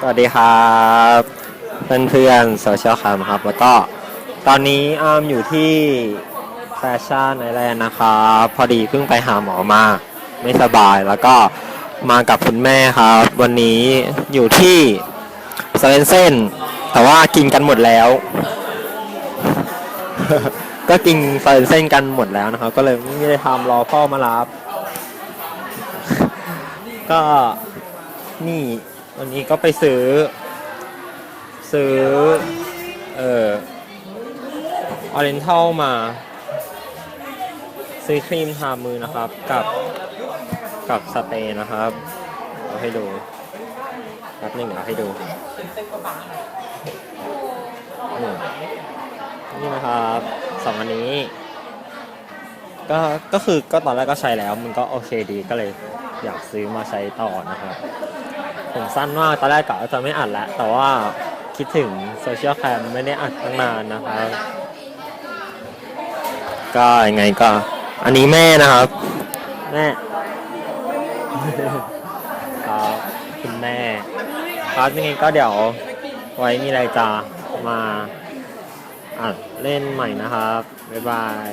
สวัสดีครับเพื่อนเพื่อนโซเชียลคมครับ แล้วก็ตอนนี้อามอยู่ที่แฟชั่นไอแลนด์นะครับพอดีเพิ่งไปหาหมอมา ไม่สบายแล้วก็มากับคุณแม่ครับ วันนี้อยู่ที่เซเวนเส้นแต่ว่ากินกันหมดแล้ว ก็กินเซเวนเส้นกันหมดแล้วนะครับ ก็เลยไม่ได้ทำรอพ่อมารับ ก็นี่ วันนี้ก็ไปซื้อ ซื้อ เอ่อออเรนทัลมา ซื้อครีมทามือนะครับ กับกับสเปรย์นะครับเอาให้ดูแป๊บหนึ่งเอาให้ดูนี่นี่นะครับสองอันนี้ ก็ก็คือก็ตอนแรกก็ใช้แล้ว มันก็โอเคดีก็เลย อยากซื้อมาใช้ต่อนะครับ ผมสั้นมากตอนแรกกะว่าจะไม่อัดแล้วแต่ว่าคิดถึงโซเชียลแคมไม่ได้อัดตั้งนานนะครับ ก็ยังไงก็ อันนี้แม่นะครับ แม่ครับคุณแม่ครับยังไงก็เดี๋ยวไว้มีอะไรจะมาอัดเล่นใหม่นะครับ บ๊ายบาย